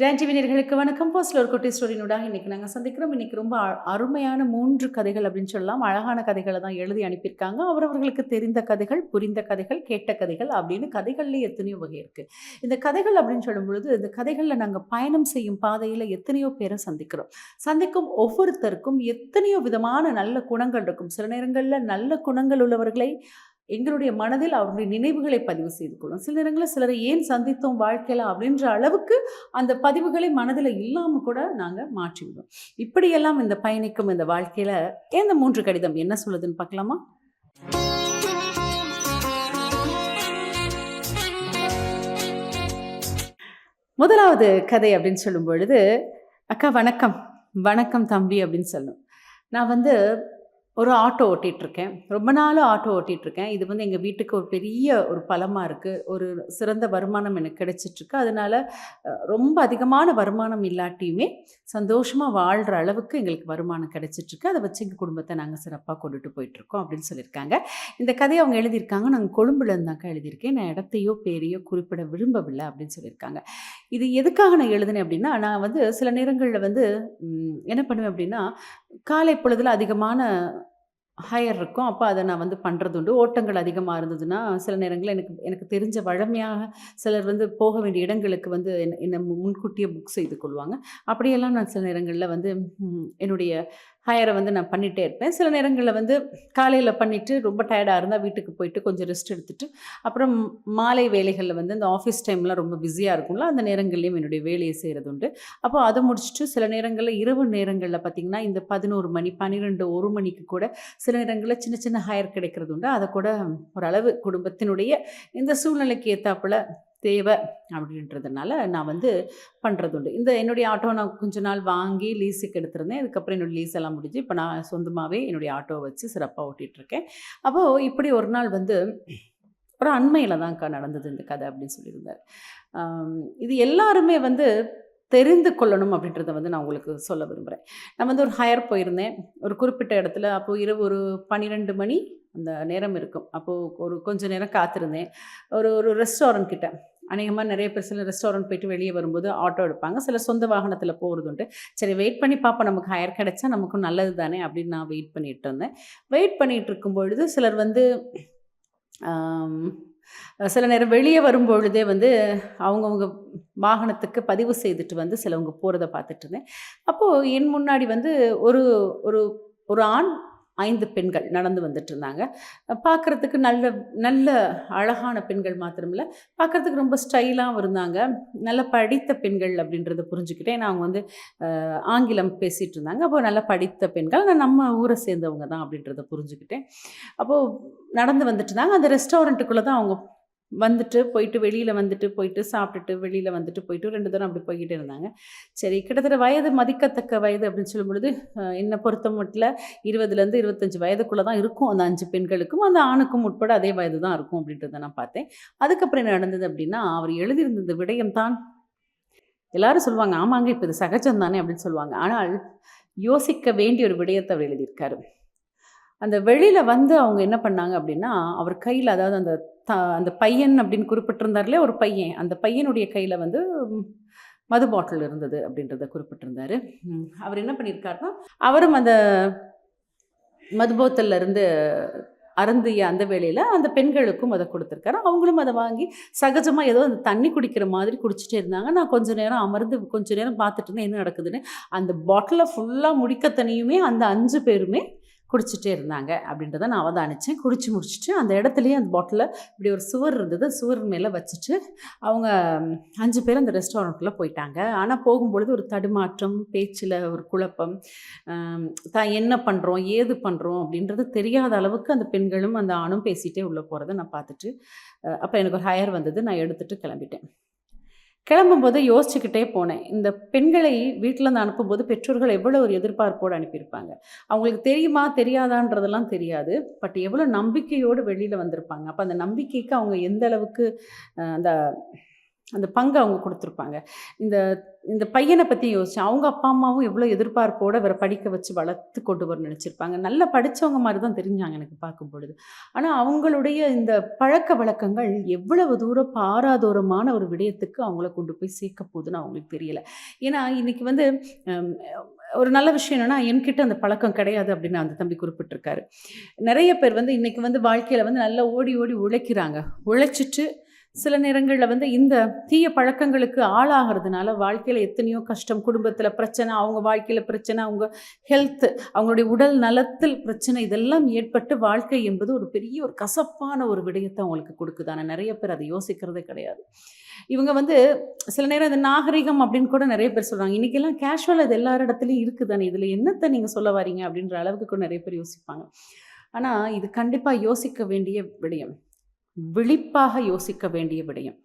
டிவினர்களுக்கு வணக்கம். போஸ்ட்ல ஒரு குட்டி ஸ்டோரினூடாக இன்னைக்கு நாங்கள் சந்திக்கிறோம். இன்னைக்கு ரொம்ப அருமையான மூன்று கதைகள் அப்படின்னு சொல்லலாம். அழகான கதைகளை தான் எழுதி அனுப்பியிருக்காங்க. அவரவர்களுக்கு தெரிந்த கதைகள் புரிந்த கதைகள் கேட்ட கதைகள் அப்படின்னு கதைகள்லேயே எத்தனையோ வகை இருக்குது இந்த கதைகள் அப்படின்னு சொல்லும் பொழுது இந்த கதைகளில் நாங்கள் பயணம் செய்யும் பாதையில் எத்தனையோ பேரை சந்திக்கிறோம். சந்திக்கும் ஒவ்வொருத்தருக்கும் எத்தனையோ விதமான நல்ல குணங்கள் இருக்கும். சில நேரங்களில் நல்ல குணங்கள் உள்ளவர்களை எங்களுடைய மனதில் அவருடைய நினைவுகளை பதிவு செய்து கொள்ளும். சில நேரங்களில் சிலரை ஏன் சந்தித்தோம் வாழ்க்கையில் அப்படின்ற அளவுக்கு அந்த பதிவுகளை மனதில் இல்லாமல் கூட நாங்கள் மாற்றிவிடுவோம். இப்படியெல்லாம் இந்த பயணிக்கும் இந்த வாழ்க்கையில் இந்த மூன்று கடிதம் என்ன சொல்லுதுன்னு பார்க்கலாமா? முதலாவது கதை அப்படின்னு சொல்லும் பொழுது அக்கா வணக்கம். வணக்கம் தம்பி அப்படின்னு சொல்லணும் நான் வந்து ஒரு ஆட்டோ ஓட்டிகிட்ருக்கேன் ரொம்ப நாள் ஆட்டோ ஓட்டிகிட்டு இருக்கேன் இது வந்து எங்கள் வீட்டுக்கு ஒரு பெரிய ஒரு பலமாக இருக்குது ஒரு சிறந்த வருமானம் எனக்கு கிடைச்சிட்ருக்கு அதனால ரொம்ப அதிகமான வருமானம் இல்லாட்டியுமே சந்தோஷமாக வாழ்கிற அளவுக்கு எங்களுக்கு வருமானம் கிடைச்சிட்ருக்கு அதை வச்சு எங்கள் குடும்பத்தை நாங்கள் சிறப்பாக கொண்டுட்டு போயிட்டுருக்கோம் அப்படின்னு சொல்லியிருக்காங்க. இந்த கதையை அவங்க எழுதியிருக்காங்க. நாங்கள் கொழும்புலேருந்தாக்கா எழுதியிருக்கேன். நான் இடத்தையோ பேரையோ குறிப்பிட விரும்பவில்லை அப்படின்னு சொல்லியிருக்காங்க. இது எதுக்காக நான் எழுதினேன் அப்படின்னா நான் வந்து சில நேரங்களில் வந்து என்ன பண்ணுவேன் அப்படின்னா காலை பொழுதில் அதிகமான ஹையர் இருக்கும். அப்போ அதை நான் வந்து பண்ணுறது உண்டு. ஓட்டங்கள் அதிகமாக இருந்ததுன்னா சில நேரங்களில் எனக்கு எனக்கு தெரிஞ்ச வழமையாக சிலர் வந்து போக வேண்டிய இடங்களுக்கு வந்து என்ன என்னை மு- முன்கூட்டியே புக் செய்து கொள்வாங்க. அப்படியெல்லாம் நான் சில நேரங்களில் வந்து என்னுடைய ஹையரை வந்து நான் பண்ணிகிட்டே இருப்பேன். சில நேரங்களில் வந்து காலையில் பண்ணிவிட்டு ரொம்ப டயர்டாக இருந்தால் வீட்டுக்கு போயிட்டு கொஞ்சம் ரெஸ்ட் எடுத்துகிட்டு அப்புறம் மாலை வேலைகளில் வந்து இந்த ஆஃபீஸ் டைம்லாம் ரொம்ப பிஸியாக இருக்கும்ல அந்த நேரங்கள்லையும் என்னுடைய வேலையை செய்கிறது உண்டு. அப்போ அதை முடிச்சுட்டு சில நேரங்களில் இரவு நேரங்களில் பார்த்திங்கன்னா இந்த பதினோரு மணி பன்னிரெண்டு ஒரு மணிக்கு கூட சில நேரங்களில் சின்ன சின்ன ஹையர் கிடைக்கிறது உண்டு. அதை கூட ஓரளவு குடும்பத்தினுடைய இந்த சூழ்நிலைக்கு ஏற்றாப்புல தேவை அப்படின்றதுனால நான் வந்து பண்ணுறது உண்டு இந்த என்னுடைய ஆட்டோ நான் கொஞ்ச நாள் வாங்கி லீஸுக்கு எடுத்திருந்தேன். அதுக்கப்புறம் என்னோட லீஸ் எல்லாம் முடிஞ்சு இப்போ நான் சொந்தமாகவே என்னுடைய ஆட்டோவை வச்சு சிறப்பாக ஓட்டிகிட்ருக்கேன் அப்போது இப்படி ஒரு நாள் வந்து ஒரு அண்மையில் தான்க்கா நடந்தது இந்த கதை அப்படின்னு சொல்லியிருந்தார். இது எல்லாருமே வந்து தெரிந்து கொள்ளணும் அப்படின்றத வந்து நான் உங்களுக்கு சொல்ல விரும்புகிறேன் நான் வந்து ஒரு ஹையர் போயிருந்தேன். ஒரு குறிப்பிட்ட இடத்துல அப்போது இரவு ஒரு பன்னிரெண்டு மணி அந்த நேரம் இருக்கும். அப்போது ஒரு கொஞ்சம் நேரம் காத்திருந்தேன். ஒரு ஒரு ரெஸ்டாரண்ட் கிட்ட. அநேகமாக நிறைய பேர் சில ரெஸ்டாரண்ட் போயிட்டு வெளியே வரும்போது ஆட்டோ எடுப்பாங்க. சில சொந்த வாகனத்தில் போகிறது உண்டு. சரி வெயிட் பண்ணி பார்ப்போம். நமக்கு ஹையர் கிடைச்சா நமக்கும் நல்லது தானே அப்படின்னு நான் வெயிட் பண்ணிட்டு இருந்தேன். வெயிட் பண்ணிகிட்டு இருக்கும் பொழுது சிலர் வந்து சில நேரம் வெளியே வரும்பொழுதே வந்து அவங்கவுங்க வாகனத்துக்கு பதிவு செய்துட்டு வந்து சிலவங்க போகிறத பார்த்துட்டு இருந்தேன். அப்போது என் முன்னாடி வந்து ஒரு ஒரு ஒரு ஆண் ஐந்து பெண்கள் நடந்து வந்துட்டு இருந்தாங்க பார்க்குறதுக்கு நல்ல நல்ல அழகான பெண்கள் மாத்திரமில்ல. பார்க்குறதுக்கு ரொம்ப ஸ்டைலாகவும் இருந்தாங்க. நல்ல படித்த பெண்கள் அப்படின்றத புரிஞ்சுக்கிட்டேன். நான் அவங்க வந்து ஆங்கிலம் பேசிகிட்டு இருந்தாங்க அப்போ நல்ல படித்த பெண்கள். நான் நம்ம ஊரை சேர்ந்தவங்க தான் அப்படின்றத புரிஞ்சுக்கிட்டேன். அப்போது நடந்து வந்துட்டு இருந்தாங்க அந்த ரெஸ்டாரண்ட்டுக்குள்ளே தான் அவங்க வந்துட்டு போயிட்டு வெளியில் வந்துட்டு போயிட்டு சாப்பிட்டுட்டு வெளியில் வந்துட்டு போயிட்டு ரெண்டு தூரம் அப்படி போய்கிட்டே இருந்தாங்க. சரி கிட்டத்தட்ட வயது மதிக்கத்தக்க வயது அப்படின்னு சொல்லும் பொழுது என்னை பொறுத்த மட்டும் இருபதுலேருந்து இருபத்தஞ்சி வயதுக்குள்ளே தான் இருக்கும் அந்த அஞ்சு பெண்களுக்கும். அந்த ஆணுக்கும் உட்பட அதே வயது தான் இருக்கும் அப்படின்றத நான் பார்த்தேன். அதுக்கப்புறம் என்ன நடந்தது அப்படின்னா அவர் எழுதியிருந்த விடயம் தான். எல்லாரும் சொல்லுவாங்க ஆமாங்க இப்போ இது சகஜம் தானே அப்படின்னு சொல்லுவாங்க. ஆனால் யோசிக்க வேண்டிய ஒரு விடயத்தை அவர் எழுதியிருக்காரு. அந்த வெளியில் வந்து அவங்க என்ன பண்ணாங்க அப்படின்னா அவர் கையில் அதாவது அந்த த அந்த பையன் அப்படின்னு குறிப்பிட்டிருந்தார்லே ஒரு பையன். அந்த பையனுடைய கையில் வந்து மது பாட்டில் இருந்தது அப்படின்றத குறிப்பிட்டிருந்தாரு. அவர் என்ன பண்ணியிருக்காருன்னா அவரும் அந்த மது போத்தல்ல இருந்து அருந்திய அந்த வேளையில் அந்த பெண்களுக்கும் அதை கொடுத்துருக்காரு. அவங்களும் அதை வாங்கி சகஜமாக ஏதோ அந்த தண்ணி குடிக்கிற மாதிரி குடிச்சிட்டே இருந்தாங்க. நான் கொஞ்ச நேரம் அமர்ந்து கொஞ்ச நேரம் பார்த்துட்டு இருந்தேன் என்ன நடக்குதுன்னு. அந்த பாட்டிலை ஃபுல்லாக முடிக்க தனியுமே அந்த அஞ்சு பேருமே குடிச்சிட்டே இருந்தாங்க அப்படின்றத நான் அவதானித்தேன் குடிச்சு முடிச்சுட்டு அந்த இடத்துலையே அந்த பாட்டிலில் இப்படி ஒரு சுவர் இருந்தது. சுவர் மேலே வச்சுட்டு அவங்க அஞ்சு பேர் அந்த ரெஸ்டாரண்ட்டில் போயிட்டாங்க. ஆனால் போகும்பொழுது ஒரு தடுமாற்றம் பேச்சில் ஒரு குழப்பம் தான் என்ன பண்ணுறோம் ஏது பண்ணுறோம் அப்படின்றது தெரியாத அளவுக்கு அந்த பெண்களும் அந்த ஆணும் பேசிகிட்டே உள்ளே போகிறத நான் பார்த்துட்டு அப்போ எனக்கு ஒரு ஹையர் வந்தது. நான் எடுத்துகிட்டு கிளம்பிட்டேன். கிளம்பும்போது யோசிச்சுக்கிட்டே போனேன். இந்த பெண்களை வீட்டிலேருந்து அனுப்பும்போது பெற்றோர்கள் எவ்வளோ ஒரு எதிர்பார்ப்போடு அனுப்பியிருப்பாங்க. அவங்களுக்கு தெரியுமா தெரியாதான்றதெல்லாம் தெரியாது. பட் எவ்வளோ நம்பிக்கையோடு வெளியில் வந்திருப்பாங்க. அப்போ அந்த நம்பிக்கைக்கு அவங்க எந்த அளவுக்கு அந்த அந்த பங்கு அவங்க கொடுத்துருப்பாங்க. இந்த இந்த பையனை பற்றி யோசிச்சு அவங்க அப்பா அம்மாவும் எவ்வளோ எதிர்பார்ப்போடு இவரை படிக்க வச்சு வளர்த்து கொண்டு வர நினச்சிருப்பாங்க. நல்லா படித்தவங்க மாதிரி தான் தெரிஞ்சாங்க எனக்கு பார்க்கும் பொழுது ஆனால் அவங்களுடைய இந்த பழக்க வழக்கங்கள் எவ்வளவு தூரம் பாராதூரமான ஒரு விடயத்துக்கு அவங்கள கொண்டு போய் சேர்க்க போகுதுன்னு அவங்களுக்கு தெரியலை. ஏன்னா இன்றைக்கி வந்து ஒரு நல்ல விஷயம் என்னென்னா என்கிட்ட அந்த பழக்கம் கிடையாது அப்படின்னு அந்த தம்பி குறிப்பிட்டிருக்காரு. நிறைய பேர் வந்து இன்றைக்கி வந்து வாழ்க்கையில் வந்து நல்லா ஓடி ஓடி உழைக்கிறாங்க. உழைச்சிட்டு சில நேரங்களில் வந்து இந்த தீய பழக்கங்களுக்கு ஆளாகிறதுனால வாழ்க்கையில் எத்தனையோ கஷ்டம் குடும்பத்தில் பிரச்சனை அவங்க வாழ்க்கையில் பிரச்சனை அவங்க ஹெல்த் அவங்களுடைய உடல் நலத்தில் பிரச்சனை இதெல்லாம் ஏற்பட்டு வாழ்க்கை என்பது ஒரு பெரிய ஒரு கசப்பான ஒரு விடயத்தை அவங்களுக்கு கொடுக்குது ஆனால் நிறைய பேர் அதை யோசிக்கிறதே கிடையாது. இவங்க வந்து சில நேரம் இந்த நாகரிகம் அப்படின்னு கூட நிறைய பேர் சொல்கிறாங்க இன்றைக்கெல்லாம் கேஷுவல் அது எல்லா இடத்துலையும் இருக்குதானே? இதில் என்னத்தை நீங்கள் சொல்ல வரீங்க அப்படின்ற அளவுக்கு கூட நிறைய பேர் யோசிப்பாங்க. ஆனால் இது கண்டிப்பாக யோசிக்க வேண்டிய விடயம். விழிப்பாக யோசிக்க வேண்டிய விடயம்.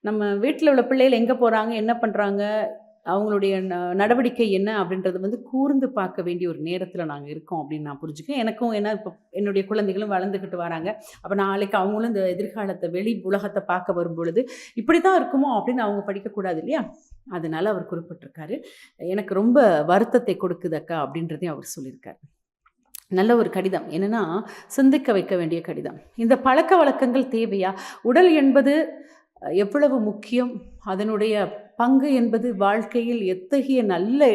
நம்ம வீட்டில் உள்ள பிள்ளைகள் எங்கே போகிறாங்க என்ன பண்ணுறாங்க அவங்களுடைய ந- நடவடிக்கை என்ன அப்படின்றது வந்து கூர்ந்து பார்க்க வேண்டிய ஒரு நேரத்தில் நாங்கள் இருக்கோம் அப்படின்னு நான் புரிஞ்சுக்கேன் எனக்கும் ஏன்னா இப்போ என்னுடைய குழந்தைகளும் வளர்ந்துக்கிட்டு வராங்க. அப்போ நாளைக்கு அவங்களும் இந்த எதிர்காலத்தை வெளி உலகத்தை பார்க்க வரும் பொழுது இப்படி தான் இருக்குமோ அப்படின்னு அவங்க படிக்கக்கூடாது இல்லையா? அதனால் அவர் குறிப்பிட்டிருக்காரு. எனக்கு ரொம்ப வருத்தத்தை கொடுக்குது அக்கா அப்படின்றதையும் அவர் சொல்லியிருக்காரு. நல்ல ஒரு கடிதம். என்னன்னா சிந்திக்க வைக்க வேண்டிய கடிதம். இந்த பழக்க வழக்கங்கள் தேவையா? உடல் என்பது எவ்வளவு முக்கியம்? அதனுடைய பங்கு என்பது வாழ்க்கையில் எத்தகைய நல்ல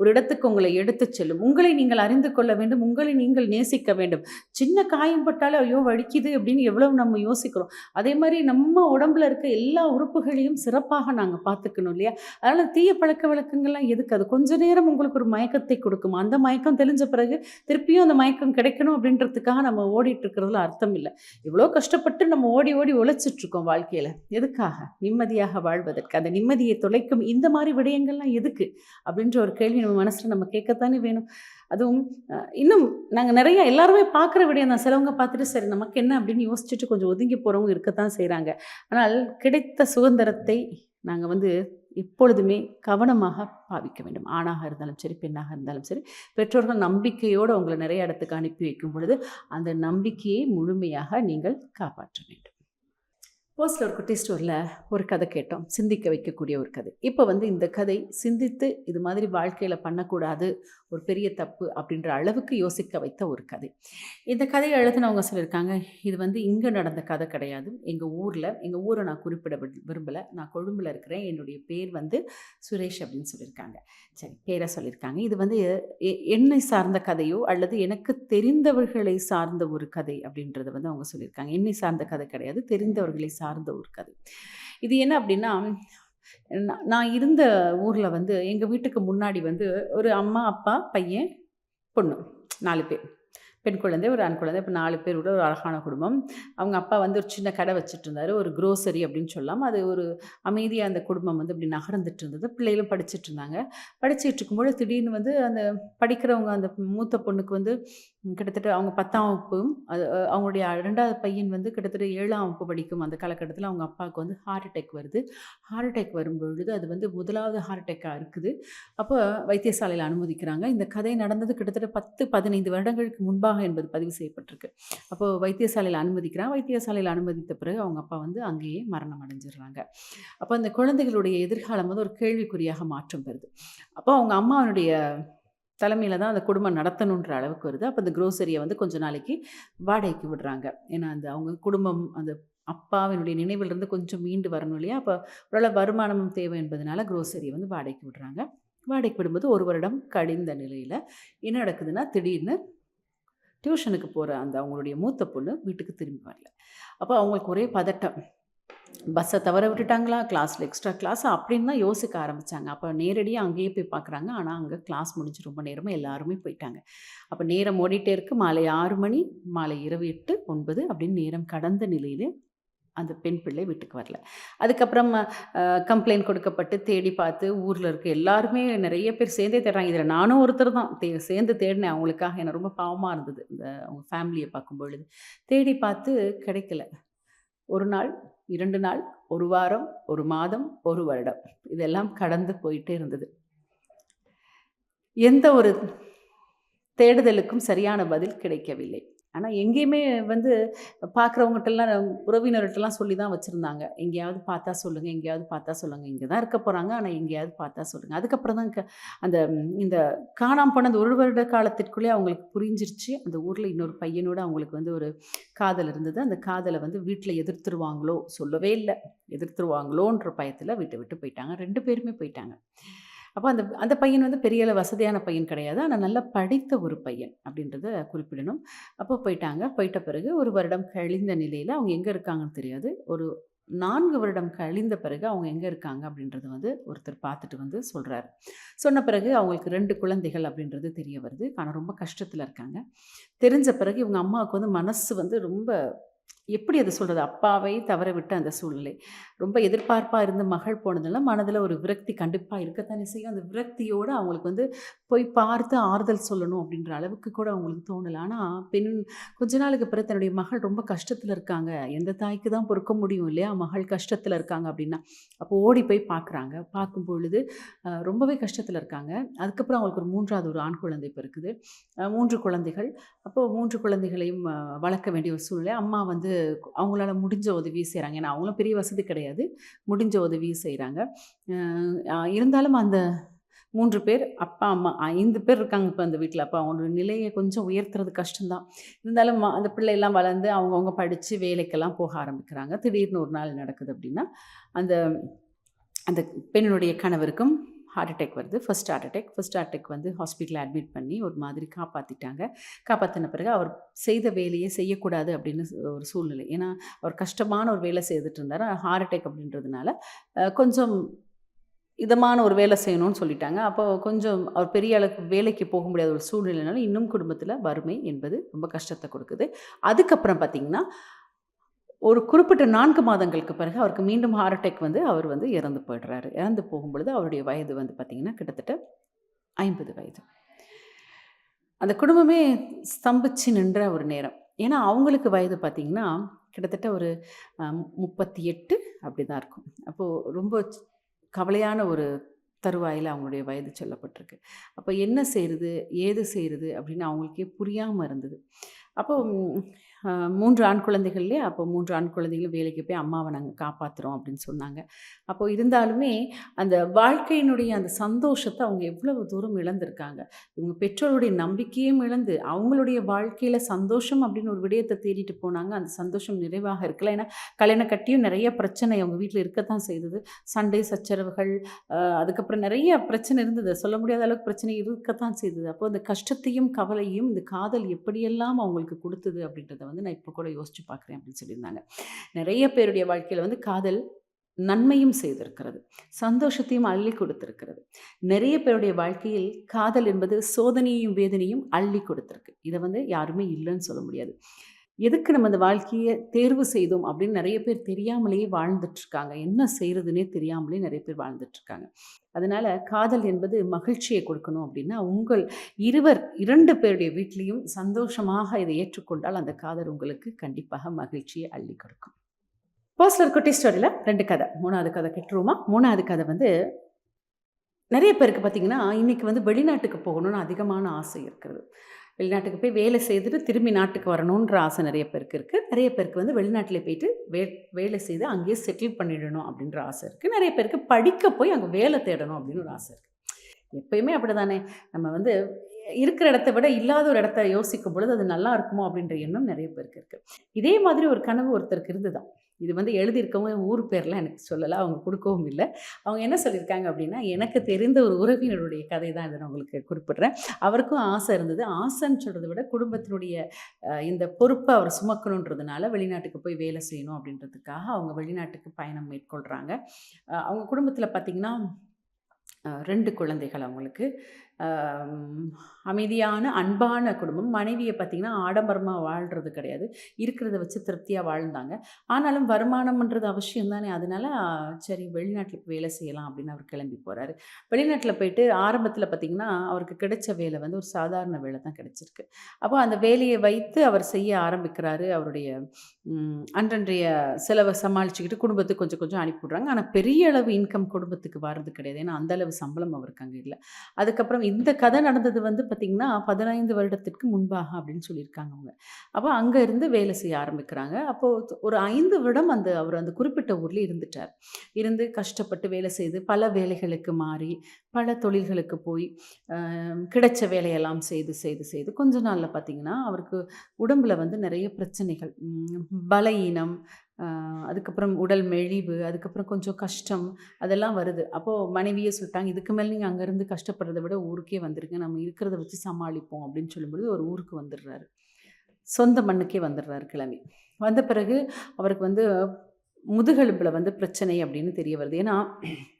ஒரு இடத்துக்கு உங்களை எடுத்துச் செல்லும். உங்களை நீங்கள் அறிந்து கொள்ள வேண்டும் உங்களை நீங்கள் நேசிக்க வேண்டும். சின்ன காயம் பட்டாலே ஐயோ வலிக்குது அப்படின்னு எவ்வளவு நம்ம யோசிக்கிறோம். அதே மாதிரி நம்ம உடம்புல இருக்க எல்லா உறுப்புகளையும் சிறப்பாக நாங்கள் பார்த்துக்கணும் இல்லையா? அதனால் தீய பழக்க வழக்கங்கள்லாம் எதுக்கு? அது கொஞ்ச நேரம் உங்களுக்கு ஒரு மயக்கத்தை கொடுக்கும். அந்த மயக்கம் தெளிஞ்ச பிறகு திருப்பியும் அந்த மயக்கம் கிடைக்கணும் அப்படின்றதுக்காக நம்ம ஓடிட்டு இருக்கிறதுல அர்த்தம் இல்லை. இவ்வளோ கஷ்டப்பட்டு நம்ம ஓடி ஓடி உழைச்சிட்டு இருக்கோம் வாழ்க்கையில். எதுக்காக? நிம்மதியாக வாழ்வதற்கு. அந்த நிம்மதியை தொலைக்கும். இந்த மாதிரி விடயங்கள்லாம் எதுக்கு? அப்படின்ற ஒரு கேள்வி நம்ம மனசில் நம்ம கேட்கத்தானே வேணும். அதுவும் இன்னும் நாங்கள் நிறைய எல்லாருமே பார்க்குற விடயம் தான். சிலவங்க பார்த்துட்டு சரி நமக்கு என்ன? அப்படின்னு யோசிச்சுட்டு கொஞ்சம் ஒதுங்கி போகிறவங்க இருக்கத்தான் செய்கிறாங்க ஆனால் கிடைத்த சுதந்திரத்தை நாங்கள் வந்து எப்பொழுதுமே கவனமாக பாவிக்க வேண்டும். ஆணாக இருந்தாலும் சரி பெண்ணாக இருந்தாலும் சரி. பெற்றோர்கள் நம்பிக்கையோடு உங்களை நிறைய இடத்துக்கு அனுப்பி வைக்கும் பொழுது அந்த நம்பிக்கையை முழுமையாக நீங்கள் காப்பாற்ற வேண்டும். போஸ்டில் ஒரு குட்டி ஸ்டோரில் ஒரு கதை கேட்டோம். சிந்திக்க வைக்கக்கூடிய ஒரு கதை. இப்போ வந்து இந்த கதை சிந்தித்து இது மாதிரி வாழ்க்கையில் பண்ணக்கூடாது ஒரு பெரிய தப்பு அப்படின்ற அளவுக்கு யோசிக்க வைத்த ஒரு கதை. இந்த கதையை எழுதினவங்க சொல்லியிருக்காங்க இது வந்து இங்கே நடந்த கதை கிடையாது. எங்கள் ஊரில் எங்கள் ஊரை நான் குறிப்பிட விரும்பலை. நான் கொழும்பில் இருக்கிறேன். என்னுடைய பேர் வந்து சுரேஷ் அப்படின்னு சொல்லியிருக்காங்க. சரி பேரை சொல்லியிருக்காங்க. இது வந்து எ- என்னை சார்ந்த கதையோ அல்லது எனக்கு தெரிந்தவர்களை சார்ந்த ஒரு கதை அப்படின்றத வந்து அவங்க சொல்லியிருக்காங்க. என்னை சார்ந்த கதை கிடையாது தெரிந்தவர்களை சார்ந்த ஒரு கதை. இது என்ன அப்படின்னா நான் நான் இருந்த ஊரில் வந்து எங்கள் வீட்டுக்கு முன்னாடி வந்து ஒரு அம்மா அப்பா பையன் பொண்ணு நாலு பேர். பெண் குழந்தை ஒரு ஆண் குழந்தை இப்போ நாலு பேரோட ஒரு அழகான குடும்பம். அவங்க அப்பா வந்து ஒரு சின்ன கடை வச்சுட்டு இருந்தார் ஒரு க்ரோசரி அப்படின்னு சொல்லலாம் அது ஒரு அமைதியாக அந்த குடும்பம் வந்து இப்படி நகர்ந்துட்டு இருந்தது பிள்ளைகளும் படிச்சுட்டு இருந்தாங்க படிச்சுட்டு இருக்கும்போது திடீர்னு வந்து அந்த படிக்கிறவங்க அந்த மூத்த பொண்ணுக்கு வந்து கிட்டத்தட்ட அவங்க பத்தாம் வகுப்பு அது அஹ், அவங்களுடைய ரெண்டாவது பையன் வந்து கிட்டத்தட்ட ஏழாம் வகுப்பு படிக்கும். அந்த காலகட்டத்தில் அவங்க அப்பாவுக்கு வந்து ஹார்ட் அட்டாக் வருது. ஹார்ட் அட்டாக் வரும்பொழுது அது வந்து முதலாவது ஹார்ட் அட்டாக்காக இருக்குது. அப்போ வைத்தியசாலையில் அனுமதிக்கிறாங்க. இந்த கதை நடந்தது கிட்டத்தட்ட பத்து பதினைந்து வருடங்களுக்கு முன்பாக என்பது பதிவு செய்யப்பட்டிருக்கு. அப்போது வைத்தியசாலையில் அனுமதிக்கிறாங்க வைத்தியசாலையில் அனுமதித்த பிறகு அவங்க அப்பா வந்து அங்கேயே மரணம் அடைஞ்சிடுறாங்க. அப்போ அந்த குழந்தைகளுடைய எதிர்காலம் வந்து ஒரு கேள்விக்குறியாக மாற்றம் பெறுது. அப்போ அவங்க அம்மாவனுடைய தலைமையில் தான் அந்த குடும்பம் நடத்தணுன்ற அளவுக்கு வருது. அப்போ அந்த க்ரோசரியை வந்து கொஞ்ச நாளைக்கு வாடகைக்கு விடுறாங்க. ஏன்னா அந்த அவங்க குடும்பம் அந்த அப்பாவினுடைய நினைவிலிருந்து கொஞ்சம் மீண்டு வரணும் இல்லையா? அப்போ ஓரளவு வருமானமும் தேவை என்பதனால க்ரோசரியை வந்து வாடகைக்கு விடுறாங்க. வாடகைக்கு விடும்போது ஒரு வருடம் கடிந்த நிலையில் என்ன நடக்குதுன்னா திடீர்னு டியூஷனுக்கு போகிற அந்த அவங்களுடைய மூத்த பொண்ணு வீட்டுக்கு திரும்பி வரல. அப்போ அவங்களுக்கு ஒரே பதட்டம். பஸ்ஸை தவற விட்டுட்டாங்களா? கிளாஸில் எக்ஸ்ட்ரா கிளாஸ் அப்படின்னு தான் யோசிக்க ஆரம்பித்தாங்க அப்போ நேரடியாக அங்கேயே போய் பார்க்குறாங்க ஆனால் அங்கே கிளாஸ் முடிஞ்சு ரொம்ப நேரமாக எல்லாருமே போயிட்டாங்க. அப்போ நேரம் ஓடிட்டே இருக்குது மாலை ஆறு மணி மாலை இரவு எட்டு ஒன்பது அப்படின்னு நேரம் கடந்த நிலையில் அந்த பெண் பிள்ளை வீட்டுக்கு வரல. அதுக்கப்புறம் கம்ப்ளைண்ட் கொடுக்கப்பட்டு தேடி பார்த்து ஊரில் இருக்க எல்லாருமே நிறைய பேர் சேர்ந்தே தேடுறாங்க. இதில் நானும் ஒருத்தர் தான். தே சேர்ந்து தேடினேன். அவங்களுக்காக எனக்கு ரொம்ப பாவமாக இருந்தது. இந்த அவங்க ஃபேமிலியை பார்க்கும் பொழுது தேடி பார்த்து கிடைக்கல. ஒரு நாள் இரண்டு நாள் ஒரு வாரம் ஒரு மாதம் ஒரு வருடம். இதெல்லாம் கடந்து போயிட்டே இருந்தது. எந்த ஒரு தேடுதலுக்கும் சரியான பதில் கிடைக்கவில்லை. ஆனால் எங்கேயுமே வந்து பார்க்குறவங்ககிட்டலாம் உறவினர்கிட்டலாம் சொல்லி தான் வச்சுருந்தாங்க. எங்கேயாவது பார்த்தா சொல்லுங்கள் எங்கேயாவது பார்த்தா சொல்லுங்கள் இங்கே தான் இருக்க போகிறாங்க ஆனால் எங்கேயாவது பார்த்தா சொல்லுங்கள் அதுக்கப்புறம் தான் க அந்த இந்த காணாம போன அந்த ஒரு வருட காலத்திற்குள்ளே அவங்களுக்கு புரிஞ்சிருச்சு. அந்த ஊரில் இன்னொரு பையனோட அவங்களுக்கு வந்து ஒரு காதல் இருந்தது. அந்த காதலை வந்து வீட்டில் எதிர்த்துருவாங்களோ சொல்லவே இல்லை. எதிர்த்துருவாங்களோன்ற பயத்தில் வீட்டை விட்டு போயிட்டாங்க. ரெண்டு பேருமே போயிட்டாங்க. அப்போ அந்த அந்த பையன் வந்து பெரிய வசதியான பையன் கிடையாது. ஆனால் நல்லா படித்த ஒரு பையன் அப்படின்றத குறிப்பிடணும். அப்போ போயிட்டாங்க. போயிட்ட பிறகு ஒரு வருடம் கழிந்த நிலையில் அவங்க எங்கே இருக்காங்கன்னு தெரியாது. ஒரு நான்கு வருடம் கழிந்த பிறகு அவங்க எங்கே இருக்காங்க அப்படின்றது வந்து ஒருத்தர் பார்த்துட்டு வந்து சொல்கிறாரு சொன்ன பிறகு அவங்களுக்கு ரெண்டு குழந்தைகள் அப்படின்றது தெரிய வருது. ஆனால் ரொம்ப கஷ்டத்தில் இருக்காங்க. தெரிஞ்ச பிறகு இவங்க அம்மாவுக்கு வந்து மனசு வந்து ரொம்ப எப்படி அதை சொல்கிறது அப்பாவை தவற விட்ட அந்த சூழ்நிலை. ரொம்ப எதிர்பார்ப்பாக இருந்து மகள் போனதெல்லாம் மனதில் ஒரு விரக்தி கண்டிப்பாக இருக்கத்தானே செய்யும். அந்த விரக்தியோடு அவங்களுக்கு வந்து போய் பார்த்து ஆறுதல் சொல்லணும் அப்படின்ற அளவுக்கு கூட அவங்களுக்கு தோணலை. ஆனால் பெண் கொஞ்ச நாளுக்கு பிறகு தன்னுடைய மகள் ரொம்ப கஷ்டத்தில் இருக்காங்க. எந்த தாய்க்கு தான் பொறுக்க முடியும் இல்லையா? மகள் கஷ்டத்தில் இருக்காங்க அப்படின்னா. அப்போ ஓடி போய் பார்க்குறாங்க. பார்க்கும் பொழுது ரொம்பவே கஷ்டத்தில் இருக்காங்க. அதுக்கப்புறம் அவங்களுக்கு ஒரு மூன்றாவது ஒரு ஆண் குழந்தை பிறக்குது. இருக்குது மூன்று குழந்தைகள். அப்போது மூன்று குழந்தைகளையும் வளர்க்க வேண்டிய ஒரு சூழ்நிலை. அம்மா வந்து அவங்களால முடிஞ்ச உதவி செய்கிறாங்க ஏன்னா அவங்களும் பெரிய வசதி கிடையாது. முடிஞ்ச உதவி செய்கிறாங்க இருந்தாலும் அந்த மூன்று பேர் அப்பா அம்மா ஐந்து பேர் இருக்காங்க இப்போ அந்த வீட்டில் அப்போ அவங்களோட நிலையை கொஞ்சம் உயர்த்துறது கஷ்டம்தான். இருந்தாலும் ம- அந்த பிள்ளையெல்லாம் வளர்ந்து அவங்கவுங்க படித்து வேலைக்கெல்லாம் போக ஆரம்பிக்கிறாங்க. திடீர்னு ஒரு நாள் நடக்குது அப்படின்னா அந்த அந்த பெண்ணுடைய கணவருக்கும் ஹார்ட் அட்டாக் வருது. First heart attack first heart attack வந்து ஹாஸ்பிட்டலில் அட்மிட் பண்ணி ஒரு மாதிரி காப்பாற்றிட்டாங்க காப்பாற்றின பிறகு அவர் செய்த வேலையை செய்யக்கூடாது அப்படின்னு ஒரு சூழ்நிலை. ஏன்னா அவர் கஷ்டமான ஒரு வேலை செய்துட்டு இருந்தார். ஹார்ட் அட்டாக் அப்படின்றதுனால கொஞ்சம் இதமான ஒரு வேலை செய்யணும்னு சொல்லிட்டாங்க. அப்போ கொஞ்சம் அவர் பெரிய அளவுக்கு வேலைக்கு போக முடியாத ஒரு சூழ்நிலைனால இன்னும் குடும்பத்தில் வறுமை என்பது ரொம்ப கஷ்டத்தை கொடுக்குது. அதுக்கப்புறம் பார்த்திங்கன்னா ஒரு குறிப்பிட்ட நான்கு மாதங்களுக்கு பிறகு அவருக்கு மீண்டும் ஹார்ட் அட்டாக் வந்து அவர் வந்து இறந்து போயிடுறாரு. இறந்து போகும்பொழுது அவருடைய வயது வந்து பார்த்திங்கன்னா கிட்டத்தட்ட ஐம்பது வயது. அந்த குடும்பமே ஸ்தம்பிச்சு நின்ற ஒரு நேரம். ஏன்னா அவங்களுக்கு வயது பார்த்திங்கன்னா கிட்டத்தட்ட ஒரு முப்பத்தி எட்டு அப்படி தான் இருக்கும். அப்போது ரொம்ப கவலையான ஒரு தருவாயில் அவங்களுடைய வயது சொல்லப்பட்டிருக்கு. அப்போ என்ன செய்கிறது ஏது செய்கிறது அப்படின்னு அவங்களுக்கே புரியாமல் இருந்தது. அப்போது மூன்று ஆண் குழந்தைகள்லேயே அப்போ மூன்று ஆண் குழந்தைகளும் வேலைக்கு போய் அம்மாவை நாங்கள் காப்பாற்றுறோம் அப்படின்னு சொன்னாங்க. அப்போ இருந்தாலுமே அந்த வாழ்க்கையினுடைய அந்த சந்தோஷத்தை அவங்க எவ்வளவு தூரம் இழந்திருக்காங்க. இவங்க பெற்றோருடைய நம்பிக்கையும் இழந்து அவங்களுடைய வாழ்க்கையில் சந்தோஷம் அப்படின்னு ஒரு விடயத்தை தேடிட்டு போனாங்க. அந்த சந்தோஷம் நிறைவாக இருக்கல. ஏன்னா கல்யாணம் கட்டியும் நிறைய பிரச்சனை அவங்க வீட்டில் இருக்கத்தான் செய்தது. சண்டை சச்சரவுகள் அதுக்கப்புறம் நிறைய பிரச்சனை இருந்தது. சொல்ல முடியாத அளவுக்கு பிரச்சனை இருக்கத்தான் செய்தது. அப்போ அந்த கஷ்டத்தையும் கவலையும் இந்த காதல் எப்படியெல்லாம் அவங்களுக்கு கொடுத்தது அப்படின்றத வந்து நான் இப்போ கூட யோசிச்சு பார்க்குறேன் அப்படின்னு சொல்லியிருந்தாங்க. நிறைய பேருடைய வாழ்க்கையில் வந்து காதல் நன்மையும் செய்திருக்கிறது. சந்தோஷத்தையும் அள்ளி கொடுத்திருக்கிறது. நிறைய பேருடைய வாழ்க்கையில் காதல் என்பது சோதனையும் வேதனையும் அள்ளி கொடுத்துருக்கு. இதை வந்து யாருமே இல்லைன்னு சொல்ல முடியாது. எதுக்கு நம்ம அந்த வாழ்க்கையை தேர்வு செய்தோம் அப்படின்னு நிறைய பேர் தெரியாமலேயே வாழ்ந்துட்டுருக்காங்க. என்ன செய்கிறதுனே தெரியாமலே நிறைய பேர் வாழ்ந்துட்டுருக்காங்க. அதனால் காதல் என்பது மகிழ்ச்சியை கொடுக்கணும் அப்படின்னா உங்கள் இருவர் இரண்டு பேருடைய வீட்லேயும் சந்தோஷமாக இதை ஏற்றுக்கொண்டால் அந்த காதல் உங்களுக்கு கண்டிப்பாக மகிழ்ச்சியை அள்ளி கொடுக்கும். பர்சனல் குட்டி ஸ்டோரியில் ரெண்டு கதை. மூணாவது கதை கெட்டுருவோமா? மூணாவது கதை வந்து நிறைய பேருக்கு பார்த்தீங்கன்னா இன்றைக்கி வந்து வெளிநாட்டுக்கு போகணும்னு அதிகமான ஆசை இருக்கிறது. வெளிநாட்டுக்கு போய் வேலை செய்துட்டு திரும்பி நாட்டுக்கு வரணுன்ற ஆசை நிறைய பேருக்கு இருக்குது நிறைய பேருக்கு வந்து வெளிநாட்டில் போயிட்டு வே வேலை செய்து அங்கேயே செட்டில் பண்ணிடணும் அப்படின்ற ஆசை இருக்குது நிறைய பேருக்கு படிக்க போய் அங்கே வேலை தேடணும் அப்படின்னு ஒரு ஆசை இருக்குது எப்பயுமே அப்படி தானே நம்ம வந்து இருக்கிற இடத்த விட இல்லாத ஒரு இடத்த யோசிக்கும் பொழுது அது நல்லா இருக்குமோ அப்படின்ற எண்ணம் நிறைய பேருக்கு இருக்குது இதே மாதிரி ஒரு கனவு ஒருத்தருக்கு இருந்துதான். இது வந்து எழுதியிருக்கவங்க ஊர் பேர்லாம் எனக்கு சொல்லலை அவங்க கொடுக்கவும் இல்லை. அவங்க என்ன சொல்லியிருக்காங்க அப்படின்னா எனக்கு தெரிந்த ஒரு உறவினருடைய கதை தான் இதை நான் உங்களுக்கு குறிப்பிட்றேன். அவருக்கும் ஆசை இருந்தது. ஆசைன்னு சொல்கிறத விட குடும்பத்தினுடைய இந்த பொறுப்பை அவர் சுமக்கணுன்றதுனால வெளிநாட்டுக்கு போய் வேலை செய்யணும் அப்படின்றதுக்காக அவங்க வெளிநாட்டுக்கு பயணம் மேற்கொள்கிறாங்க அவங்க குடும்பத்தில் பார்த்திங்கன்னா ரெண்டு குழந்தைகள் அவங்களுக்கு. அமைதியான அன்பான குடும்பம். மனைவியை பார்த்திங்கன்னா ஆடம்பரமாக வாழ்கிறது கிடையாது. இருக்கிறத வச்சு திருப்தியாக வாழ்ந்தாங்க. ஆனாலும் வருமானம்ன்றது அவசியம் தானே அதனால சரி வெளிநாட்டில் வேலை செய்யலாம் அப்படின்னு அவர் கிளம்பி போகிறாரு வெளிநாட்டில் போயிட்டு ஆரம்பத்தில் பார்த்திங்கன்னா அவருக்கு கிடைச்ச வேலை வந்து ஒரு சாதாரண வேலை தான் கிடைச்சிருக்கு. அப்போ அந்த வேலையை வைத்து அவர் செய்ய ஆரம்பிக்கிறாரு அவருடைய அன்றன்றைய செலவை சமாளிச்சுக்கிட்டு குடும்பத்துக்கு கொஞ்சம் கொஞ்சம் அனுப்பிவிட்றாங்க ஆனால் பெரிய அளவு இன்கம் குடும்பத்துக்கு வர்றது கிடையாது ஏன்னா அந்த அளவு சம்பளம் அவருக்கு அங்கே இல்லை அதுக்கப்புறம் இந்த கதை நடந்தது வந்து பார்த்திங்கன்னா பதினைந்து வருடத்திற்கு முன்பாக அப்படின்னு சொல்லியிருக்காங்க அவங்க. அப்போ அங்கே இருந்து வேலை செய்ய ஆரம்பிக்கிறாங்க. அப்போது ஒரு ஐந்து வருடம் அந்த அவர் அந்த குறிப்பிட்ட ஊரில் இருந்துட்டார். இருந்து கஷ்டப்பட்டு வேலை செய்து, பல வேலைகளுக்கு மாறி, பல தொழில்களுக்கு போய், கிடைச்ச வேலையெல்லாம் செய்து, செய்து, செய்து கொஞ்ச நாளில் பார்த்தீங்கன்னா, அவருக்கு உடம்பில் வந்து நிறைய பிரச்சனைகள். ம் பலயீனம், அதுக்கப்புறம் உடல் மெலிவு, அதுக்கப்புறம் கொஞ்சம் கஷ்டம் அதெல்லாம் வருது. அப்போது மனைவியே சொல்லிட்டாங்க, "இதுக்கு மேலே நீங்கள் அங்கேருந்து கஷ்டப்படுறத விட ஊருக்கே வந்துருங்க. நம்ம இருக்கிறத வச்சு சமாளிப்போம்." அப்படின்னு சொல்லும்பொழுது ஒரு ஊருக்கு வந்துடுறாரு. சொந்த மண்ணுக்கே வந்துடுறாரு கிளம்பி. வந்த பிறகு அவருக்கு வந்து முதுகெலும்பில் வந்து பிரச்சனை அப்படின்னு தெரிய வருது. ஏன்னா,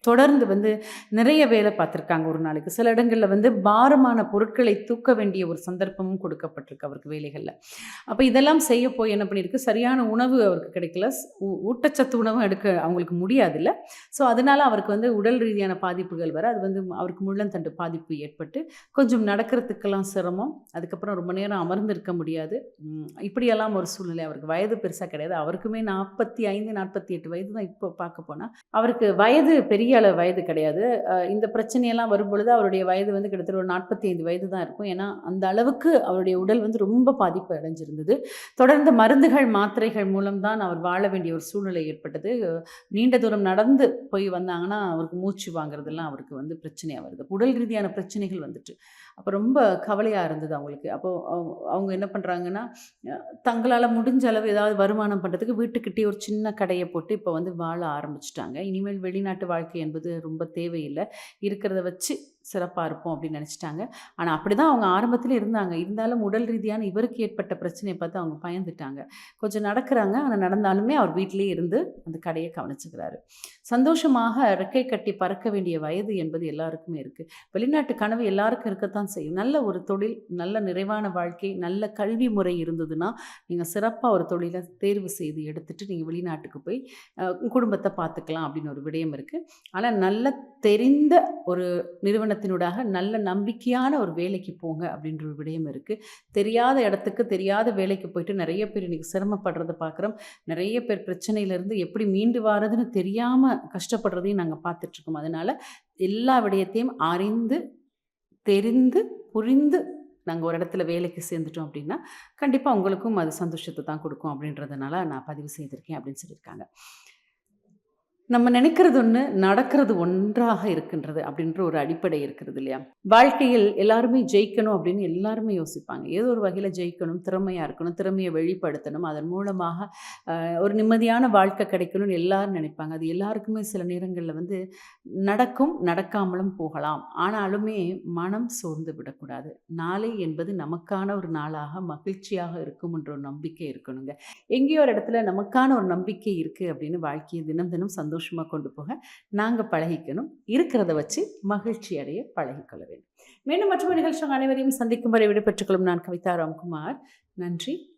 தொடர்ந்து வந்து நிறைய வேலை பார்த்துருக்காங்க ஒரு நாளைக்கு. சில இடங்களில் வந்து பாரமான பொருட்களை தூக்க வேண்டிய ஒரு சந்தர்ப்பமும் கொடுக்கப்பட்டிருக்கு அவருக்கு வேலைகளில் அப்போ இதெல்லாம் செய்ய போய் என்ன பண்ணியிருக்கு, சரியான உணவு அவருக்கு கிடைக்கல. ஊட்டச்சத்து உணவும் எடுக்க அவங்களுக்கு முடியாதுல்ல. ஸோ, அதனால் அவருக்கு வந்து உடல் ரீதியான பாதிப்புகள் வர, அது வந்து அவருக்கு முள்ளந்தண்டு பாதிப்பு ஏற்பட்டு, கொஞ்சம் நடக்கிறதுக்கெல்லாம் சிரமம். அதுக்கப்புறம் ரொம்ப நேரம் அமர்ந்து இருக்க முடியாது. இப்படியெல்லாம் ஒரு சூழ்நிலை. அவருக்கு வயது பெருசாக கிடையாது. அவருக்குமே நாற்பத்தி ஐந்து நாற்பது 45, 48 வயது தான் இப்போ பார்க்க போனால் அவருக்கு வயது பெரிய அளவு வயது கிடையாது. இந்த பிரச்சனையெல்லாம் வரும்பொழுது அவருடைய வயது வந்து கிட்டத்தட்ட ஒரு 45 வயது தான் இருக்கும். ஏன்னா, அந்த அளவுக்கு அவருடைய உடல் வந்து ரொம்ப பாதிப்பு அடைஞ்சிருந்தது. தொடர்ந்து மருந்துகள், மாத்திரைகள் மூலம் தான் அவர் வாழ வேண்டிய ஒரு சூழ்நிலை ஏற்பட்டது. நீண்ட தூரம் நடந்து போய் வந்தாங்கன்னா, அவருக்கு மூச்சு வாங்குறதெல்லாம் அவருக்கு வந்து பிரச்சனையாக வருது. உடல் ரீதியான பிரச்சனைகள் வந்துட்டு. அப்போ ரொம்ப கவலையாக இருந்தது அவங்களுக்கு. அப்போ அவ் அவங்க என்ன பண்ணுறாங்கன்னா தங்களால் முடிஞ்ச அளவு ஏதாவது வருமானம் பண்ணுறதுக்கு வீட்டுக்கிட்டே ஒரு சின்ன கடையை போட்டு இப்போ வந்து வாழ ஆரம்பிச்சிட்டாங்க. இனிமேல் வெளிநாட்டு வாழ்க்கை என்பது ரொம்ப தேவையில்லை. இருக்கிறத வச்சு சிறப்பாக இருப்போம் அப்படின்னு நினச்சிட்டாங்க ஆனால் அப்படி தான் அவங்க ஆரம்பத்தில் இருந்தாங்க. இருந்தாலும் உடல் ரீதியான இவருக்கு ஏற்பட்ட பிரச்சனையை பார்த்து அவங்க பயந்துட்டாங்க. கொஞ்சம் நடக்கிறாங்க ஆனால் நடந்தாலுமே அவர் வீட்டிலேயே இருந்து அந்த கடையை கவனிச்சுக்கிறாரு. சந்தோஷமாக ரெக்கை கட்டி பறக்க வேண்டிய வயது என்பது எல்லாருக்குமே இருக்குது வெளிநாட்டு கனவு எல்லாருக்கும் இருக்கத்தான் செய்யும். நல்ல ஒரு தொழில், நல்ல நிறைவான வாழ்க்கை, நல்ல கல்வி முறை இருந்ததுன்னா, நீங்கள் சிறப்பாக ஒரு தொழிலை தேர்வு செய்து எடுத்துட்டு நீங்கள் வெளிநாட்டுக்கு போய் குடும்பத்தை பார்த்துக்கலாம் அப்படின்னு ஒரு விடயம் இருக்குது ஆனால் நல்ல தெரிந்த ஒரு நிறுவனத்தினூடாக நல்ல நம்பிக்கையான ஒரு வேலைக்கு போங்க அப்படின்ற ஒரு விடயம் இருக்குது தெரியாத இடத்துக்கு, தெரியாத வேலைக்கு போயிட்டு நிறைய பேர் இன்றைக்கி சிரமப்படுறதை பார்க்குறோம். நிறைய பேர் பிரச்சனையிலேருந்து எப்படி மீண்டு வாரதுன்னு தெரியாமல் கஷ்டப்படுறதையும் நாங்கள் பார்த்துட்ருக்கோம். அதனால எல்லா விடயத்தையும் அறிந்து, தெரிந்து, புரிந்து நாங்கள் ஒரு இடத்துல வேலைக்கு சேர்ந்துட்டோம் அப்படின்னா, கண்டிப்பாக உங்களுக்கும் அது சந்தோஷத்தை தான் கொடுக்கும் அப்படின்றதுனால நான் பதிவு செய்திருக்கேன் அப்படின்னு சொல்லியிருக்காங்க. நம்ம நினைக்கிறது ஒன்று நடக்கிறது ஒன்றாக இருக்கின்றது அப்படின்ற ஒரு அடிப்படை இருக்கிறது இல்லையா? வாழ்க்கையில் எல்லாருமே ஜெயிக்கணும் அப்படின்னு எல்லாருமே யோசிப்பாங்க. ஏதோ ஒரு வகையில் ஜெயிக்கணும், திறமையாக இருக்கணும், திறமையை வெளிப்படுத்தணும். அதன் மூலமாக ஒரு நிம்மதியான வாழ்க்கை கிடைக்கணும்னு எல்லாரும் நினைப்பாங்க. அது எல்லாருக்குமே சில நேரங்களில் வந்து நடக்கும், நடக்காமலும் போகலாம். ஆனாலுமே மனம் சோர்ந்து விடக்கூடாது. நாளை என்பது நமக்கான ஒரு நாளாக மகிழ்ச்சியாக இருக்கும்ன்ற ஒரு நம்பிக்கை இருக்கணுங்க. எங்கேயோ ஒரு இடத்துல நமக்கான ஒரு நம்பிக்கை இருக்குது அப்படின்னு வாழ்க்கைய தினம் தினம் சந்தோஷம் கொண்டு போக நாங்கள் பழகிக்கணும். இருக்கிறத வச்சு மகிழ்ச்சி அடைய பழகிக்கொள்ள வேண்டும். மீண்டும் மற்றொரு நிகழ்ச்சி அனைவரையும் சந்திக்கும் வரை விடைபெற்றுக் கொள்ளும் நான் கவிதா ராம்குமார். நன்றி.